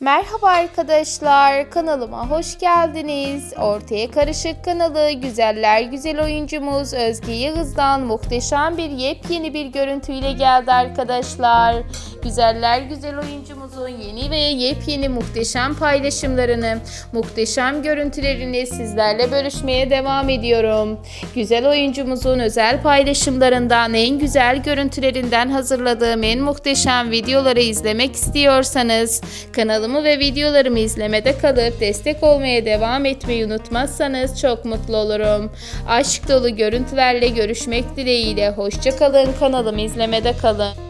Merhaba arkadaşlar, kanalıma hoş geldiniz. Ortaya Karışık kanalı güzeller güzel oyuncumuz Özge Yağız'dan muhteşem bir yepyeni bir görüntüyle geldi arkadaşlar. Güzeller güzel oyuncumuzun yeni ve yepyeni muhteşem paylaşımlarını, muhteşem görüntülerini sizlerle bölüşmeye devam ediyorum. Güzel oyuncumuzun özel paylaşımlarından en güzel görüntülerinden hazırladığım en muhteşem videoları izlemek istiyorsanız kanalımı ve videolarımı izlemede kalıp destek olmaya devam etmeyi unutmazsanız çok mutlu olurum. Aşk dolu görüntülerle görüşmek dileğiyle hoşçakalın kanalımı izlemede kalın.